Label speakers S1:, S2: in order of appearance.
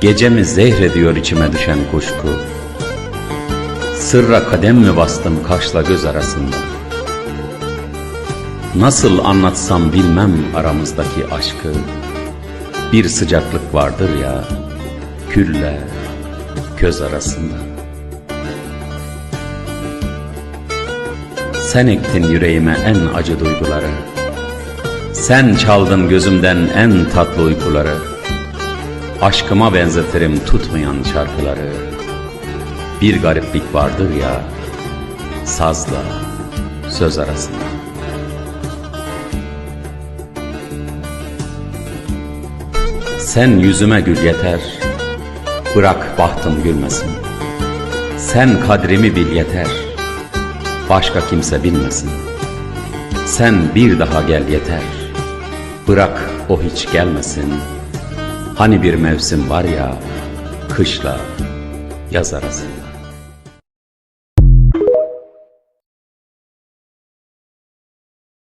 S1: Gecemi zehrediyor içime düşen kuşku. Sırra kadem mi bastım kaşla göz arasında? Nasıl anlatsam bilmem aramızdaki aşkı. Bir sıcaklık vardır ya Külle köz arasında. Sen ektin yüreğime en acı duyguları. Sen çaldın gözümden en tatlı uykuları Aşkıma benzetirim tutmayan şarkıları Bir gariplik vardır ya Sazla söz arasında. Sen yüzüme gül yeter Bırak bahtım gülmesin. Sen kadrimi bil yeter Başka kimse bilmesin. Sen bir daha gel yeter Bırak o hiç gelmesin Hani bir mevsim var ya Kışla yaz arasında